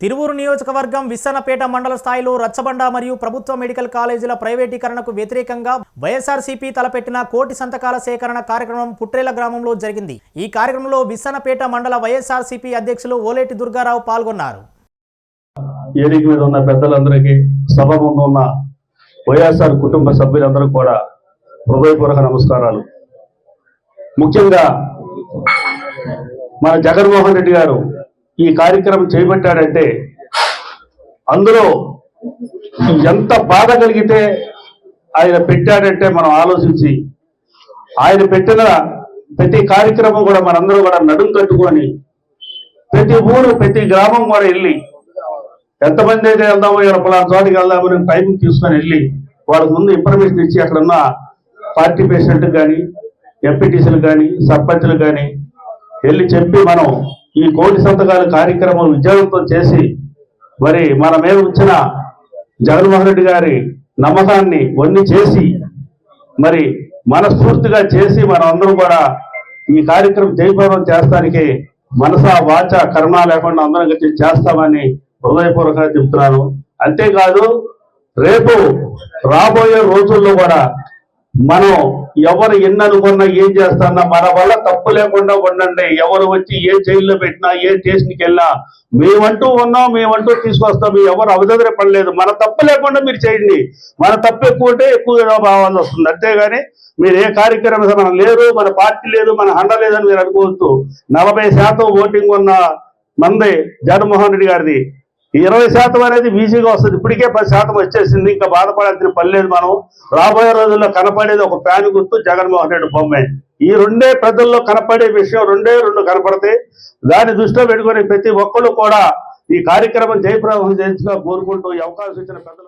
తిరువూరు నియోజకవర్గం విస్సనపేట మండల స్థాయిలో రచ్చబండ మరియు ప్రభుత్వ మెడికల్ కాలేజీల ప్రైవేటీకరణకు వ్యతిరేకంగా వైఎస్ఆర్సీపీ తలపెట్టిన కోటి సంతకాల సేకరణ కార్యక్రమం పుట్రేల గ్రామంలో జరిగింది. ఈ కార్యక్రమంలో విస్సనపేట మండల వైఎస్ఆర్సీపీ అధ్యక్షులు ఓలేటి దుర్గారావు పాల్గొన్నారు. మీద ఉన్న పెద్దలందరికీ సభ ముందు ఉన్న వైఎస్ఆర్ కుటుంబ సభ్యులందరూ కూడా హృదయపూర్వక నమస్కారాలు. ముఖ్యంగా మన జగన్మోహన్ రెడ్డి గారు ఈ కార్యక్రమం చేపట్టాడంటే అందులో ఎంత బాధ కలిగితే ఆయన పెట్టాడంటే మనం ఆలోచించి ఆయన పెట్టిన ప్రతి కార్యక్రమం కూడా మనందరూ కూడా నడుం కట్టుకొని ప్రతి ఊరు ప్రతి గ్రామం కూడా వెళ్ళి ఎంతమంది అయితే వెళ్దామో ఇలా పలానా చోటికి వెళ్దామని టైం తీసుకొని వెళ్ళి వాళ్ళకి ముందు ఇన్ఫర్మేషన్ ఇచ్చి అక్కడ ఉన్న పార్టీ పేషెంట్ కానీ ఎంపీటీసీలు కానీ సర్పంచ్లు కానీ వెళ్ళి చెప్పి మనం ఈ కోటి సంతకాల కార్యక్రమం విజయవంతం చేసి మరి మన మీద ఉంచిన జగన్మోహన్ రెడ్డి గారి నమ్మకాన్ని వన్ని చేసి మరి మనస్ఫూర్తిగా చేసి మనం అందరం కూడా ఈ కార్యక్రమం జయప్రదం చేస్తానికి మనస వాచ కర్మ లేకుండా అందరం కలిసి చేస్తామని హృదయపూర్వకంగా చెప్తున్నాను. అంతేకాదు రేపు రాబోయే రోజుల్లో కూడా మనం ఎవరు ఎన్ని అనుకున్నా ఏం చేస్తున్నా మన వల్ల తప్పు లేకుండా ఉండండి. ఎవరు వచ్చి ఏ జైల్లో పెట్టినా ఏ స్టేషన్కి వెళ్ళినా మేమంటూ ఉన్నాం మేమంటూ తీసుకొస్తాం. మీ ఎవరు అవదగర పడలేదు. మన తప్పు లేకుండా మీరు చేయండి. మన తప్పు ఎక్కువ ఉంటే ఎక్కువ భావాలు వస్తుంది. అంతేగాని మీరు ఏ కార్యక్రమం మనం లేరు మన పార్టీ లేదు మన హండ లేదని మీరు అనుకోవద్దు. నలభై శాతం ఓటింగ్ ఉన్న మంది జగన్మోహన్ రెడ్డి గారిది ఇరవై శాతం అనేది ఈజీగా వస్తుంది. ఇప్పటికే పది శాతం వచ్చేసింది. ఇంకా బాధపడాల్సిన పని లేదు మనం. రాబోయే రోజుల్లో కనపడేది ఒక ఫ్యాన్ గుర్తు జగన్మోహన్ రెడ్డి బొమ్మే. ఈ రెండే ప్రజల్లో కనపడే విషయం రెండే రెండు కనపడతాయి. దాన్ని దృష్టిలో పెట్టుకొని ప్రతి ఒక్కళ్ళు కూడా ఈ కార్యక్రమం జయప్రదం చేయించుగా కోరుకుంటూ ఈ అవకాశం ఇచ్చిన పెద్దలు